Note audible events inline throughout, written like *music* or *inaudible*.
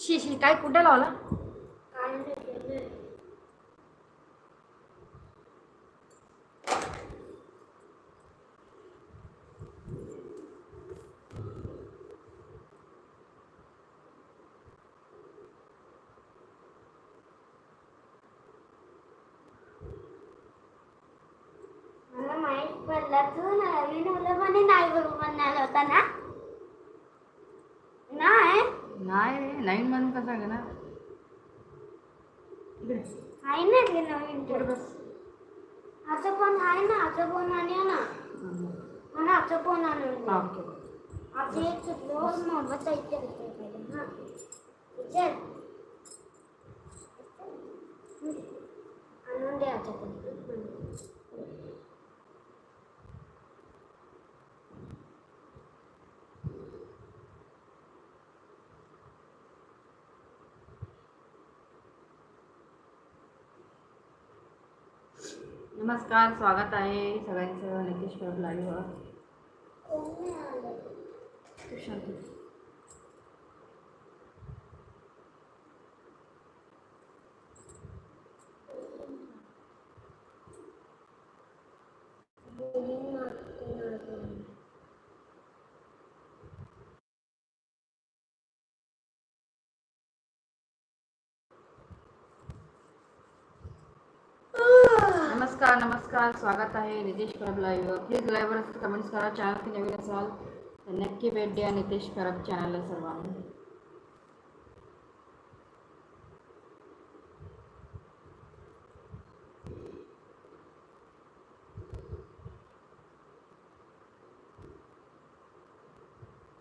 शी शी काय कुठे लावला मला माहीत पडलं तू नवीन मुलं म्हणे नाही बघू म्हणाला होता ना नाही नाही रे नवीन म्हणून कसं घेणार इकडे आहे ना ते नवीन इकडे तर. बस असं पण आहे ना असं पण आणि ना मोहम्मद नमस्कार स्वागत आहे सगळ्यांचं निकेश लाईव्हवर कोण नाही आलं? तू शांत बस. बोलून मागतो ना आपण. नमस्कार नमस्कार स्वागत आहे नितेश परब लाईव्ह प्लीज लाईव्हवर असेल कमेंट्स करा चॅनल नवीन असाल तर नक्की भेट द्या नितेश परब चॅनलला सर्वांना.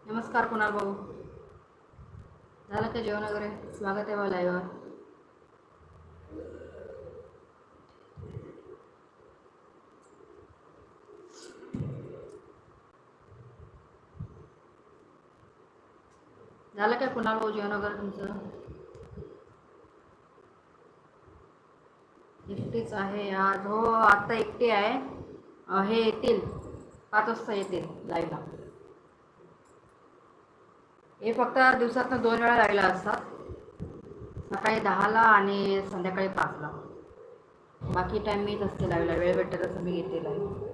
नमस्कार कुणाल भाऊ. झालं का जेवण वगैरे? स्वागत आहे बा लाईव्हवर झालं काय कुणाल भाऊ जेवण वगैरे तुमचं? एकटीच आहे आज. हो आता एकटी आहे. हे येतील. पाच वाजता येतील लाईव्हला हे फक्त दिवसातनं दोन वेळा लाईव्हला असतात. सकाळी दहाला आणि संध्याकाळी पाचला. बाकी टाईम मीच असते लाईव्हला वेळ भेटत तसं मी येते लाईव्ह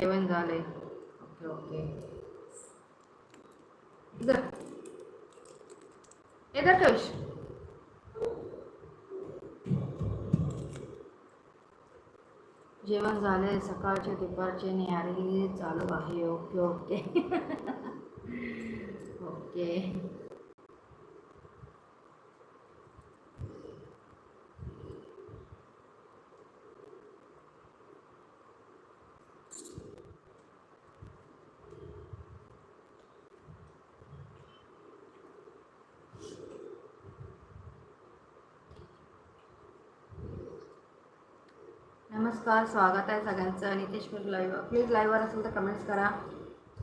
जेवण झाले ओके ओके. इधर इधर कश जेवण झाले सकाळचे दुपारचे न्यारी चालू आहे. Okay okay. *laughs* ओके. नमस्कार स्वागत आहे सगळ्यांचं. नितेश लाईव्ह प्लीज लाईव्हवर असेल तर कमेंट्स करा.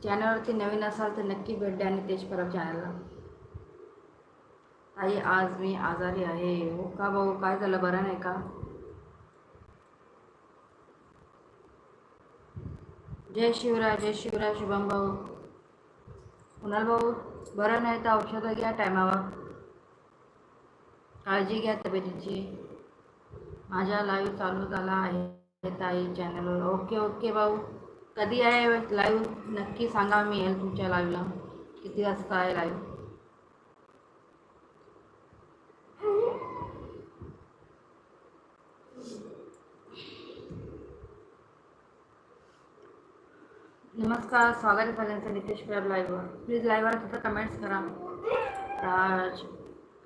चॅनलवरती नवीन असाल तर नक्की भेट द्या नितेश परब चॅनलला ताई आज मी आजारी आहे. हो का भाऊ? काय झालं? बरं नाही का? जय शिवराय जय शिवराय शुभम भाऊ. कुणाल भाऊ? बरं नाही तर औषधं घ्या टायमावर. काळजी घ्या तब्येतीची. माझा लाईव्ह चालू झाला आहे. ताई चॅनलवर ओके ओके भाऊ. कधी आहे लाईव्ह नक्की सांगा मी येईल तुमच्या लाईव्हला किती वाजता आहे लाईव्ह नमस्कार स्वागत आहे सगळ्यांचं नितेश प्रभ लाईव्हवर प्लीज लाईव्हवर तुझं कमेंट्स करा. राज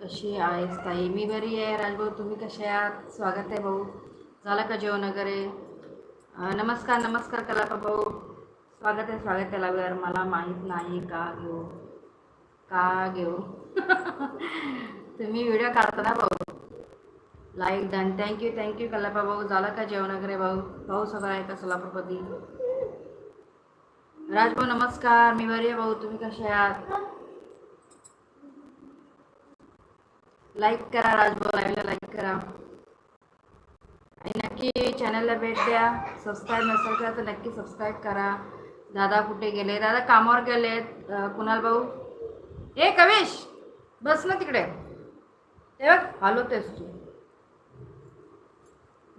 कशी आहेस ताई? मी बरी आहे. राजभाऊ तुम्ही कसे आहात? स्वागत आहे भाऊ. झालं का जेवण वगैरे? नमस्कार नमस्कार कलापा भाऊ? स्वागत आहे स्वागत केला वेळ मला माहीत नाही का घेऊ? का घेऊ? *laughs* तुम्ही व्हिडिओ काढताना भाऊ? Like done thank you thank you Kalapa भाऊ? झालं का जेवण वगैरे भाऊ? भाऊ सगळं आहे का सोलापूरपती राजभाऊ नमस्कार. मी बरी आहे भाऊ. तुम्ही कसे आहात? लाईक करा राजभाऊ लाईव्हला लाईक करा. नक्की चॅनलला भेट द्या. सबस्क्राईब नसेल करा तर नक्की सबस्क्राईब करा. दादा कुठे गेले? दादा कामावर गेलेत कुणाल भाऊ? ए कवेश! बस ना तिकडे. ते बघ हलवतेस तू.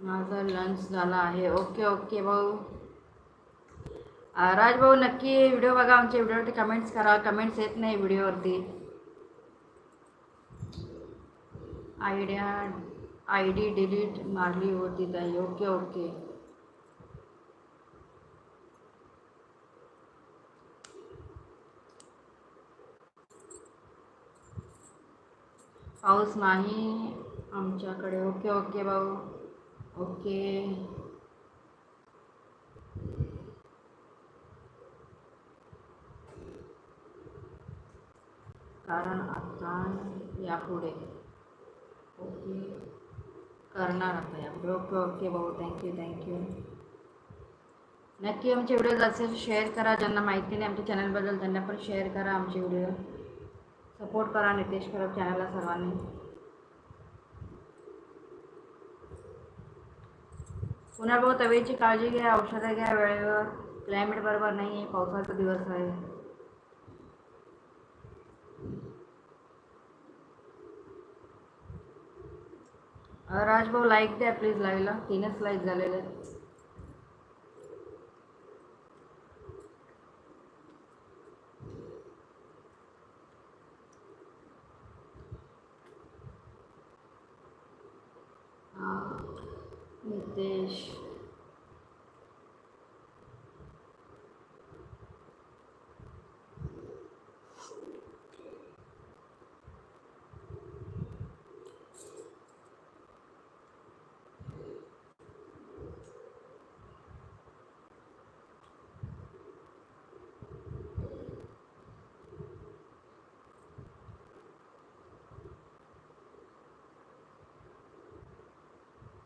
माझा लंच झाला आहे. ओके ओके भाऊ. अं, राज भाऊ नक्की व्हिडिओ बघा. आमच्या व्हिडिओवरती कमेंट्स करा. कमेंट्स येत नाही व्हिडिओवरती आयडिया आय डी डिलीट मारली होती ताई. Okay okay. पाऊस नाही आमच्याकडे. ओके ओके भाऊ. ओके. कारण आता यापुढे. ओके. करणार आता यापुढे ओके ओके भाऊ थँक्यू थँक्यू नक्की आमचे व्हिडिओ असेल शेअर करा. ज्यांना माहिती नाही आमच्या चॅनलबद्दल त्यांना पण शेअर करा आमचे व्हिडिओ सपोर्ट करा नितेश परब चॅनलला सर्वांनी. पुन्हा भाऊ तब्येतीची काळजी घ्या औषधं घ्या वेळेवर. क्लायमेट बरोबर नाही आहे पावसाचा दिवस आहे. राजभाऊ लाईक द्या प्लीज लाईव्हला तीनच लाईक झालेले. आहेत नितेश.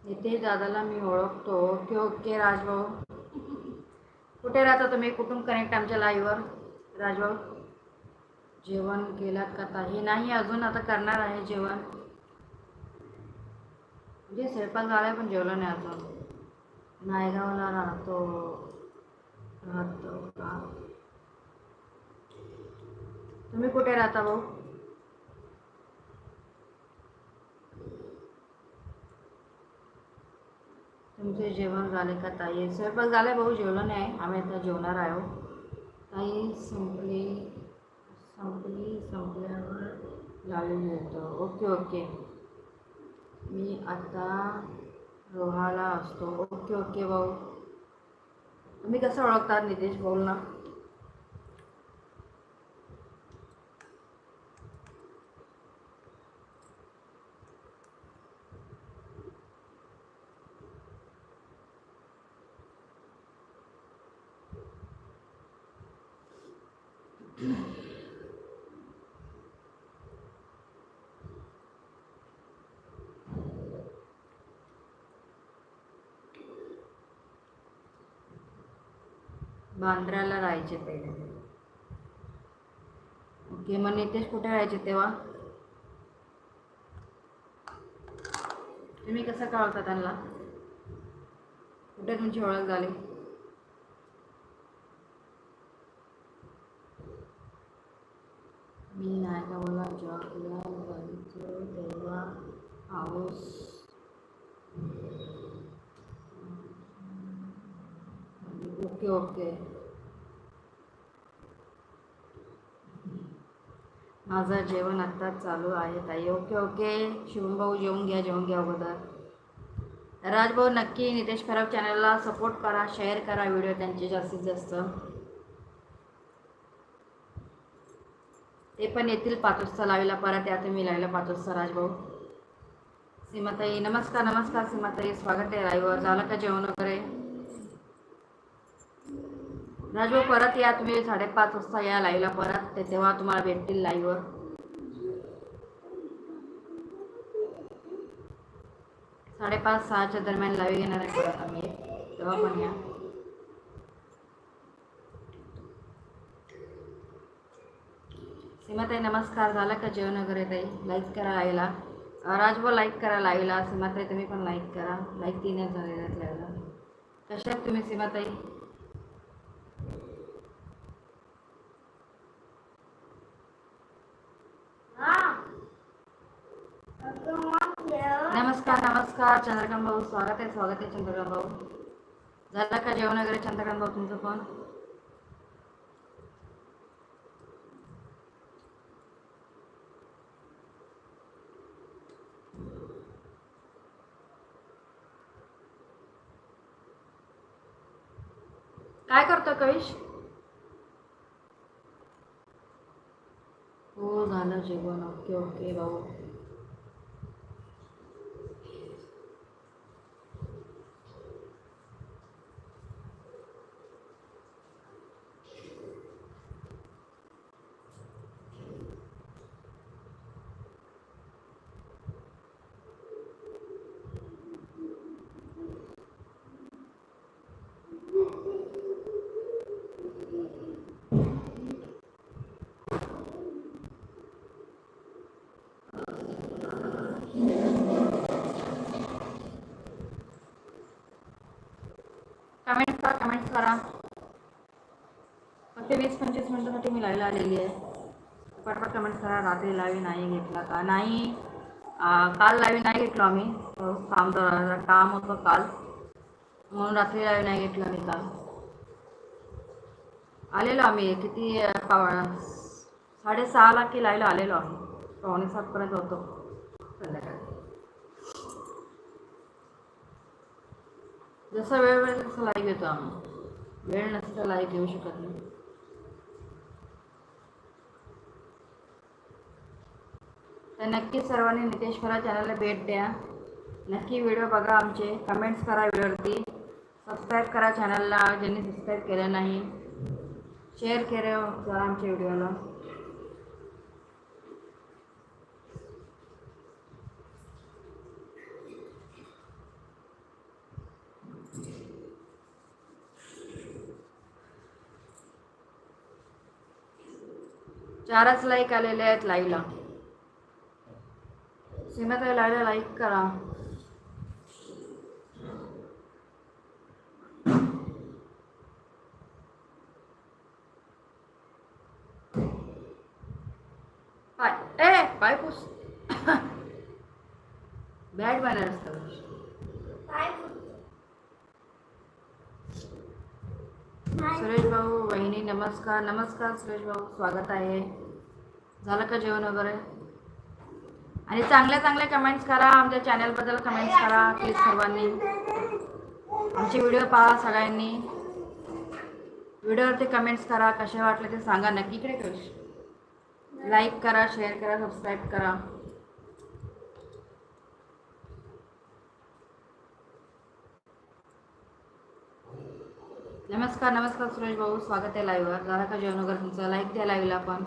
इथे दादाला मी ओळखतो. ओके ओके राजभाऊ. कुठे राहता तुम्ही? कुठून कनेक्ट आमच्या लाईव्हवर राजभाऊ जेवण केलात का ताही नाही अजून आता करणार आहे जेवण. म्हणजे स्वयंपाक झाला पण जेवलं नाही अजून. नायगावला राहतो. राहतो का? तुम्ही कुठे राहता भाऊ? तुमचे जेवण झाले का ताई? स्वयंपाक झालाय भाऊ, जेवलं नाही. आम्ही आता जेवना आयो ताई संपली संपली, संपल्यावर लावून येतो ओके ओके. मी आता रोहाला असतो. ओके ओके भाऊ. तुम्ही कसं ओळखतात नितेश बोल ना. बांद्र्याला राहायचे पहिले. ओके मग नितेश कुठे राहायचे तेव्हा? तुम्ही कसं कळवता त्यांना? कुठे तुमची ओळख झाली? मी नायगावला जॉबला जायचो तेव्हा पाऊस ओके. ओके माझं जेवण आत्ताच चालू आहे ताई. Okay okay. शिवम भाऊ जेवून घ्या जेवून घ्या अगोदर. राजभाऊ नक्की नितेश खराब चॅनलला सपोर्ट करा शेअर करा व्हिडिओ त्यांचे जास्तीत जास्त. ते पण येतील पाच वाजता लावीला परत या तुम्ही लावीला पाच वाजता राजभाऊ. सीमाताई नमस्कार नमस्कार सीमाताई. स्वागत आहे राईवर झालं का जेवण वगैरे? राजू परत या तुम्ही साडेपाच वाजता या लाईव्हला परत ते तेव्हा तुम्हाला भेटतील लाईव्हवर साडेपाच सहाच्या दरम्यान लाईव्ह घेणार आहे परत आम्ही. तेव्हा पण या. सीमाताई नमस्कार. झाला का जेवण वगैरे ताई लाईक करा लाईला राजभाऊ लाईक करा लाईला सीमाताई तुम्ही पण लाईक करा. लाईक तीनच झालेले लाईला कशात कशा आहेत तुम्ही सीमाताई हा अगं मग जेव- नमस्कार नमस्कार चंद्रकांत भाऊ. स्वागत आहे स्वागत आहे चंद्रकांत भाऊ. झालं का जेवण वगैरे चंद्रकांत भाऊ तुमचं फोन काय करतो कविश? हो झालं जेवण. ओके ओके भाऊ. कमेंट करा. फक्त वीस पंचवीस मिनटासाठी मी लाईव्ह आलेली आहे. पटपट कमेंट करा रात्री लाईव्ह नाही घेतला का? नाही काल लाईव्ह नाही घेतलो आम्ही. हो, काम जरा काम होतं काल. म्हणून रात्री लाईव्ह नाही घेतला मी काल. आलेलो आम्ही किती साडेसहाला की लाईव्हला आलेलो आम्ही. पावणे सातपर्यंत होतो. संध्याकाळी जसं वेळ मिळेल तसं लाईव्ह येतो आम्ही. वेळ नसतं लाईव्ह घेऊ शकत नाही. तर नक्की सर्वांनी नितेश चॅनलला भेट द्या. नक्की व्हिडिओ बघा आमचे. कमेंट्स करा व्हिडिओवरती. सबस्क्राईब करा चॅनलला ज्यांनी सबस्क्राईब केलं नाही शेअर केलं जरा आमच्या व्हिडिओला. चारच लाईक आलेले आहेत लाईव्हला सीमाताई लाईव्हला लाईक करा पाय ए पाय पुस बॅग बॅनर असतं काय बोलतो? नाही. सुरेश भाऊ वहिनी नमस्कार नमस्कार सुरेश भाऊ स्वागत आहे. झालं का जेवण वगैरे? आणि चांगल्या चांगल्या कमेंट्स करा आमच्या चॅनलबद्दल कमेंट्स करा प्लीज सर्वांनी. आमचे व्हिडिओ पहा सगळ्यांनी. व्हिडिओवरती कमेंट्स करा कसे वाटले ते सांगा नक्की. इकडे कश लाईक करा शेअर करा सबस्क्राईब करा. नमस्कार नमस्कार सुरेश भाऊ स्वागत आहे लाईव्हवर झाला का जेवण वगैरे तुमचं लाईक द्या लाईव्हला पण.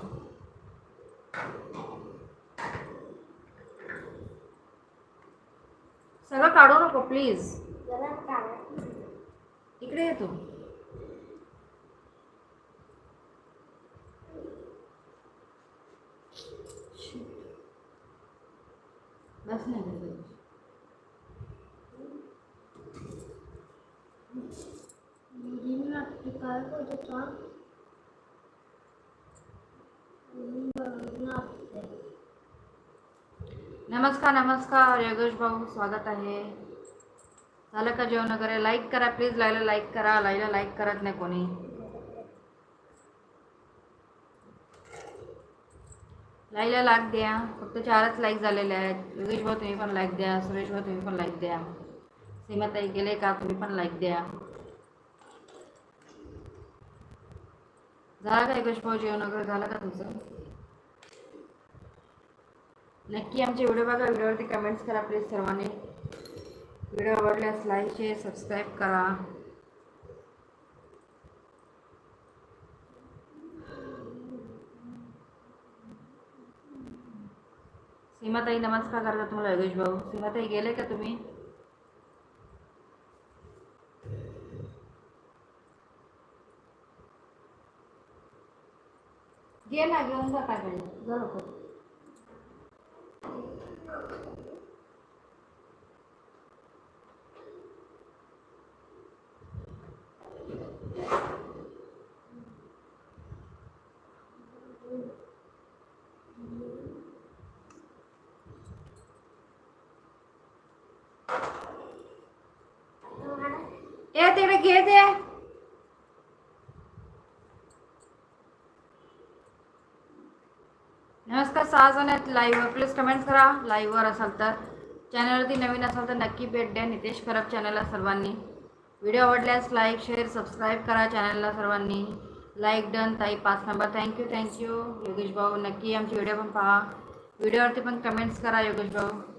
सगळं काढू नको प्लीज इकडे येतो बस नाही होता? मुलींना ते. नमस्कार नमस्कार, योगेश भाऊ, स्वागत आहे. झालं का जेवण वगैरे? लाईक करा प्लीज़ लाईला लाईक करा लाईला लाईक करत नाही कोणी. लाईला लाईक द्या. फक्त चारच लाईक झालेले आहेत. योगेश भाऊ, तुम्ही लाईक द्या. सुरेश भाऊ, तुम्ही पण लाईक द्या. सीमाताई गेले का? तुम्ही लाईक द्या. झाला का योगेश भाऊ जेवण वगैरे? झाला का तुमचं? नक्की आमचे व्हिडिओ बघा. व्हिडिओवरती कमेंट्स करा प्लीज सर्वांनी. व्हिडिओ आवडल्यास लाईक शेअर सबस्क्राईब करा. सीमाताई नमस्कार करता तुम्हाला योगेश भाऊ. सीमाताई गेले का तुम्ही? गेला घेऊन जा काय पाहिजे जा लवकर. ए तिकडे घे ते नमस्कार सहा जण आहेत लाईव्हवर प्लीज कमेंट्स करा. लाईव्हवर असाल तर. चॅनलवरती नवीन असाल तर नक्की भेट द्या. नितेश परब चॅनलला सर्वांनी. व्हिडिओ आवडल्यास लाईक शेअर सबस्क्राईब करा चॅनलला सर्वांनी. लाईक डन ताई. पाच नंबर थँक्यू थँक्यू योगेश भाऊ नक्की आमचे व्हिडिओ पण पहा. व्हिडिओवरती पण कमेंट्स करा योगेश भाऊ.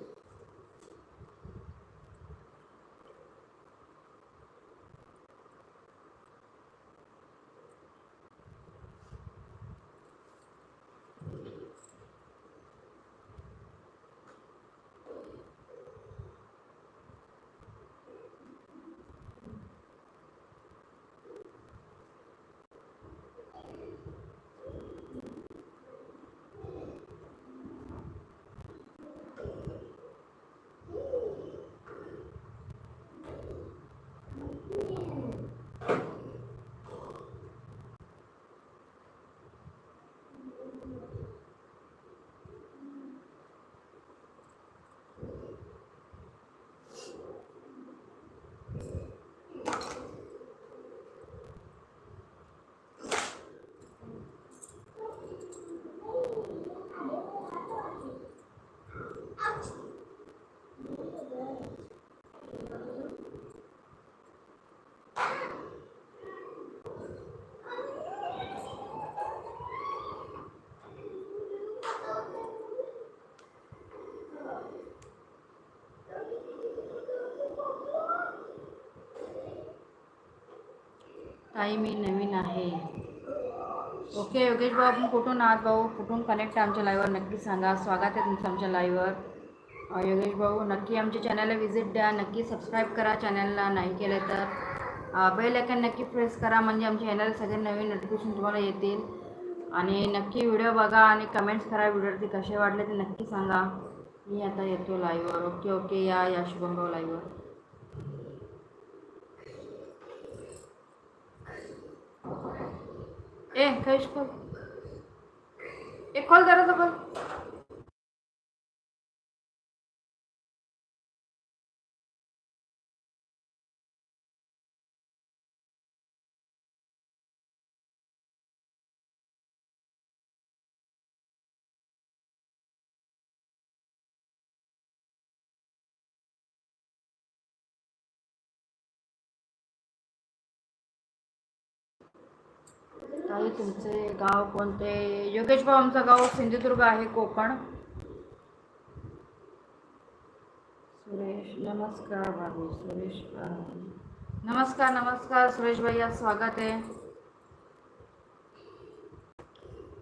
ताई मी नवीन आहे. ओके योगेश भाऊ आपण कुठून आहात भाऊ? कुठून कनेक्ट आहे आमच्या लाईव्हवर नक्की सांगा. स्वागत आहे तुमचं आमच्या लाईव्हवर योगेश भाऊ नक्की आमच्या चॅनलला व्हिजिट द्या. नक्की सबस्क्राईब करा चॅनलला नाही केलं तर बेल आयकन नक्की प्रेस करा. म्हणजे आमच्या चॅनल सगळे नवीन नोटिफिकेशन तुम्हाला येतील. आणि नक्की व्हिडिओ बघा आणि कमेंट्स करा. व्हिडिओवरती कसे वाटले ते नक्की सांगा. मी आता येतो लाईव्हवर ओके ओके. या या शुभम भाऊ लाईव्हवर ए कैश खोल ए खोल जरा खोल ताई तुमचे गाव कोणते? योगेश भाऊ आमचं गाव सिंधुदुर्ग आहे कोकण. सुरेश नमस्कार बाबू सुरेश नमस्कार नमस्कार सुरेश भैया स्वागत आहे.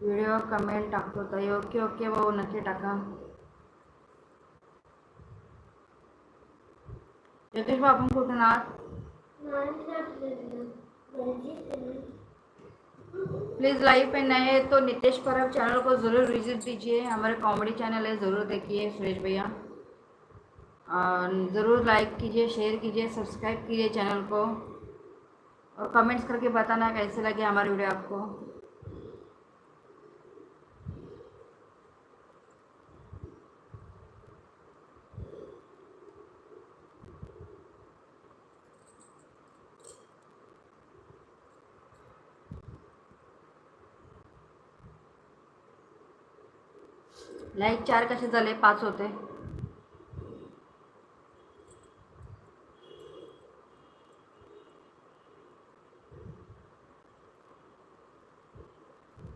व्हिडिओ कमेंट टाकतो ताई. ओके ओके भाऊ नक्की टाका. योगेश भाऊ आपण कुठून आहात? प्लीज़ लाइव पे नए तो नितेश परब चैनल को ज़रूर विज़िट दीजिए हमारे कॉमेडी चैनल है, ज़रूर देखिए सुरेश भैया। ज़रूर लाइक कीजिए, शेयर कीजिए, सब्सक्राइब कीजिए चैनल को। और कमेंट्स करके बताना कैसे लगे हमारे वीडियो आपको। लाईक चार कसे झाले? पाच होते.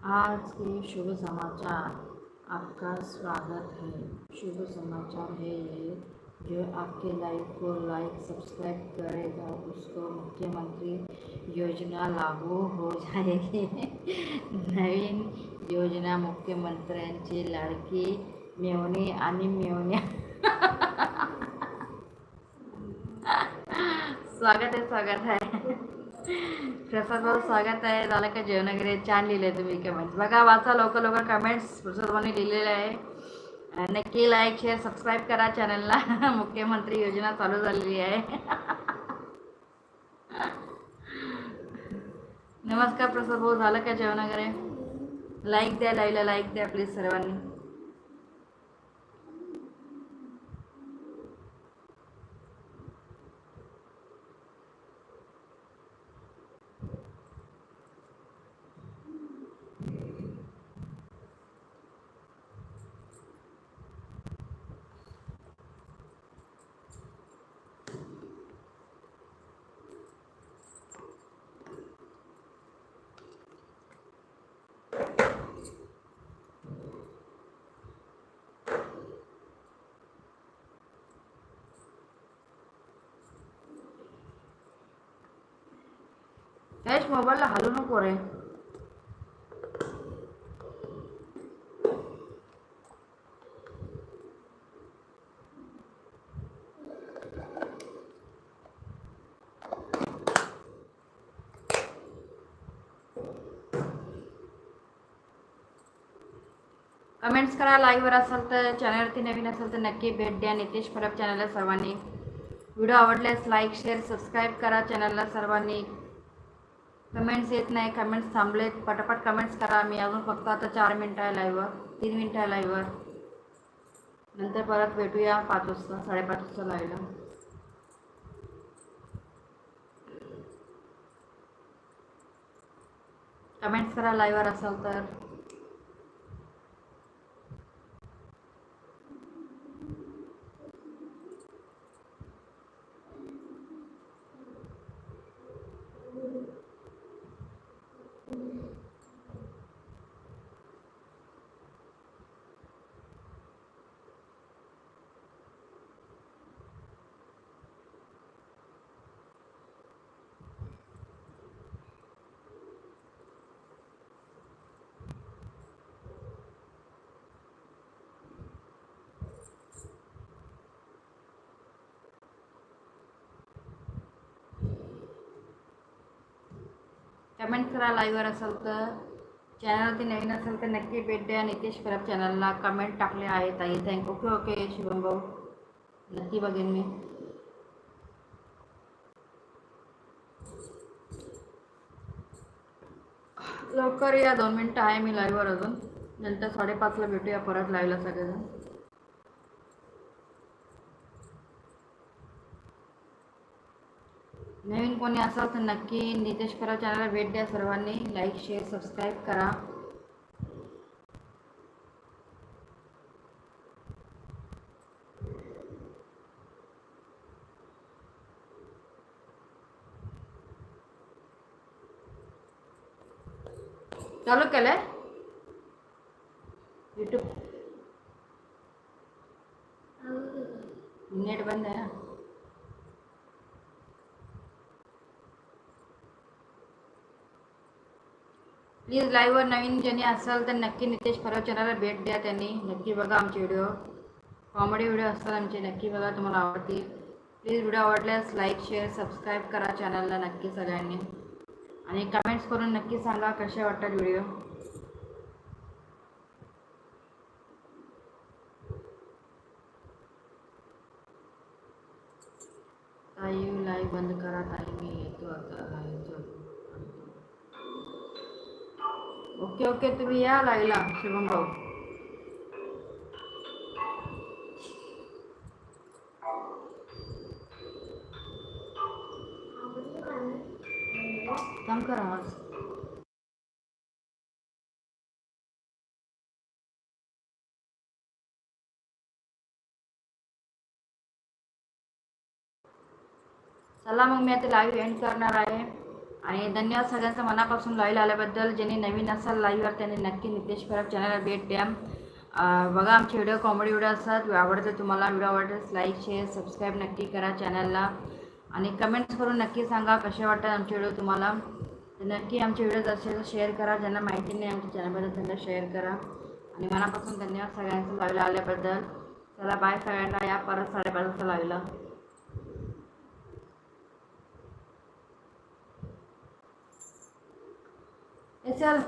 आज के शुभ समाचार. आपका स्वागत है. शुभ समाचार है. ये जो आपके लाइव को लाइक सब्सक्राइब करेगा उसको मुख्यमंत्री योजना लागू हो जाएगी। नवीन योजना मुख्यमंत्र्यांची लाडकी मेवणी आणि मेवण्या। स्वागत आहे स्वागत आहे। प्रसाद भाऊ स्वागत आहे. झालं का जेवण वगैरे छान लिहिले तुम्ही कमेंट्स बघा वाचा लवकर लवकर कमेंट्स प्रसाद भाऊने लिहिलेलं आहे. नक्की लाईक शेअर सबस्क्राईब करा चॅनलला *laughs* मुख्यमंत्री योजना चालू झालेली आहे. *laughs* नमस्कार प्रसाद भाऊ झालं का जेवण वगैरे? लाईक द्या लाईला लाईक द्या प्लीज सर्वांनी. यश मोबाईलला हलू नको रे कमेंट्स करा लाईव्हवर असाल तर चॅनलवरती नवीन असेल तर नक्की भेट द्या नितेश परब चॅनलला सर्वांनी व्हिडिओ आवडल्यास लाईक शेअर सबस्क्राईब करा चॅनलला सर्वांनी कमेंट्स येत नाही कमेंट्स थांबलेत. पटापट कमेंट्स करा. मी अजून फक्त आता चार मिनटं आहे लाईव्हवर तीन मिनटं आहे लाईव्हवर नंतर परत भेटूया पाच वाजता साडेपाच वाजता लाईव्हला कमेंट्स करा लाईव्हवर असाल तर. कमेंट करा लाईव्हवर असाल तर. चॅनलवरती नवीन असेल तर नक्की भेट द्या नितेश परब चॅनलला कमेंट टाकले आहेत ताई थँक ओके ओके शुभम भाऊ. नक्की बघेन मी. लवकर या. दोन मिनटं आहे मी लाईव्हवर अजून. नंतर साडेपाचला भेटूया परत लाईव्हला सगळेजण. नवीन कोणी असाल तर नक्की नितेश करा चॅनलला भेट द्या सर्वांनी. लाईक शेअर सबस्क्राईब करा. चालू केलंय यूट्यूब नेट बंद आहे ना प्लीज लाईव्हवर नवीन ज्यांनी असाल तर नक्की नितेश परब चॅनलला भेट द्या त्यांनी. नक्की बघा आमचे व्हिडिओ. कॉमेडी व्हिडिओ असतात आमचे नक्की बघा तुम्हाला आवडतील. प्लीज व्हिडिओ आवडल्यास लाईक शेअर सबस्क्राईब करा चॅनलला नक्की सगळ्यांनी. आणि कमेंट्स करून नक्की सांगा कसे वाटतात व्हिडिओ. ताई लाईव्ह बंद करा ताई मी येतो आता ओके ओके तुम्ही या लाईव्हला शुभम भाऊ काम करा चला मग मी आता एंड करणार आहे आणि धन्यवाद सगळ्यांचं मनापासून लाईव्ह आल्याबद्दल. ज्यांनी नवीन असाल लाईव्हवर त्यांनी नक्की नितेश परब चॅनलला भेट द्या. बघा आमचे व्हिडिओ कॉमेडी व्हिडिओ असतात. आवडतं तुम्हाला व्हिडिओ आवडल्यास लाईक शेअर सबस्क्राईब नक्की करा चॅनलला आणि कमेंट्स करून नक्की सांगा कसे वाटतात आमचे व्हिडिओ तुम्हाला. नक्की आमचे व्हिडिओ असेल तर शेअर करा. ज्यांना माहिती नाही आमच्या चॅनलबद्दल त्यांना शेअर करा. आणि मनापासून धन्यवाद सगळ्यांचं लाईव्हला आल्याबद्दल. चला बाय सगळ्यांना या परत साडेपाच वाजता लाईव्हला हे चल